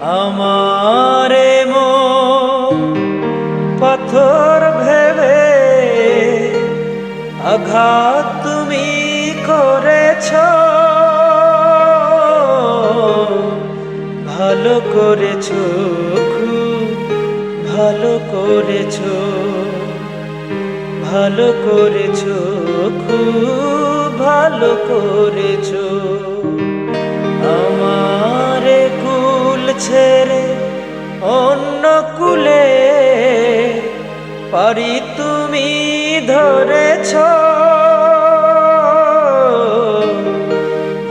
আমারে মো পাথর ভেবে আঘাত তুমি করেছ। ভালো করেছ ভালো করেছ। ভালো করেছ, খুব ভালো করেছ। অন্য কুলে পারি তুমি ধরেছ।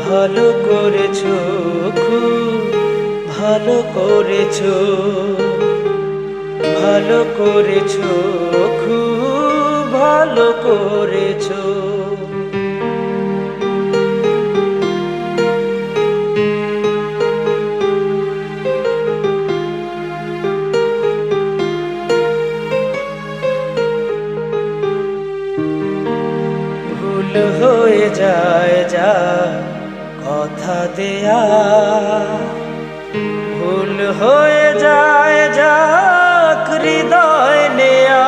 ভালো করেছ, খুব ভালো করেছ। ভালো করেছ, খুব ভালো করেছ। ভুল হয়ে যায় যা কথা দেয়া। ভুল হয়ে যায় যা হৃদয় নেয়া।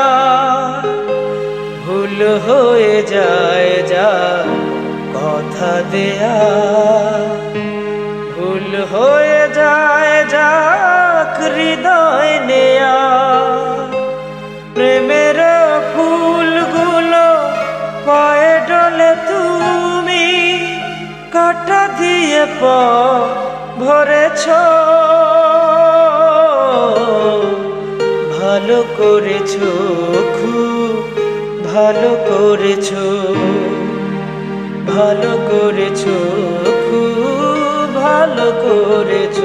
ভুল হয়ে যায় যা কথা দেয়া। ভুল হয়ে কাটা দিয়ে প ভরেছ। ভালো করেছ খুব ভালো করেছ। ভালো করেছ খুব ভালো করেছ।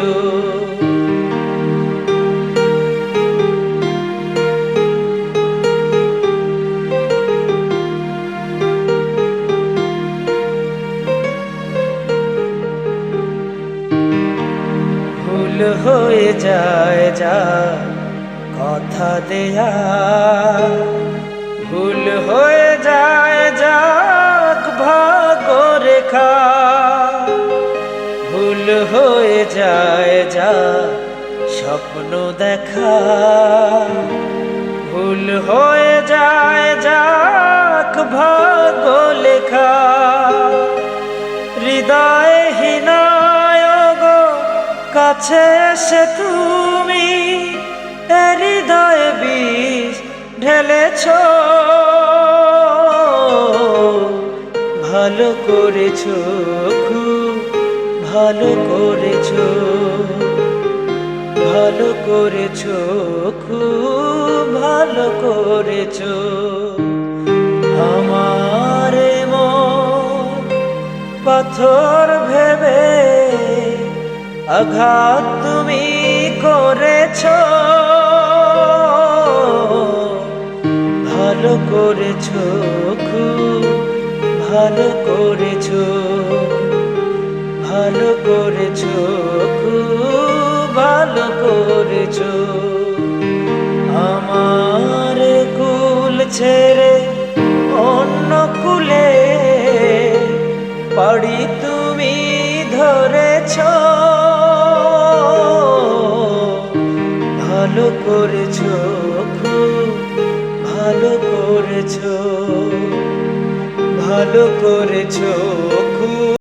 ভুল হয়ে যায় যা কথা দেয়া। ভুল হয়ে যায় যাক ভাগ রেখা ভুল হয়ে যায় যা স্বপ্ন দেখা। ভুল হয়ে যায় যাক ভাগ লেখা হৃদয় হীনায় গো কাছে এসে তুমি হৃদয় বিষ ঢেলেছ। ভালো করেছ খুব, ভালো করেছ ভালো করেছ খুব, ভালো করেছ। আমার পাথর ভেবে আঘাত তুমি করেছ, ভালো করেছ, খুব ভালো করেছ ভালো করেছ, খুব ভালো করেছ। আমার কুল ভালো করেছ খুব ভালো করেছ ভালো করেছ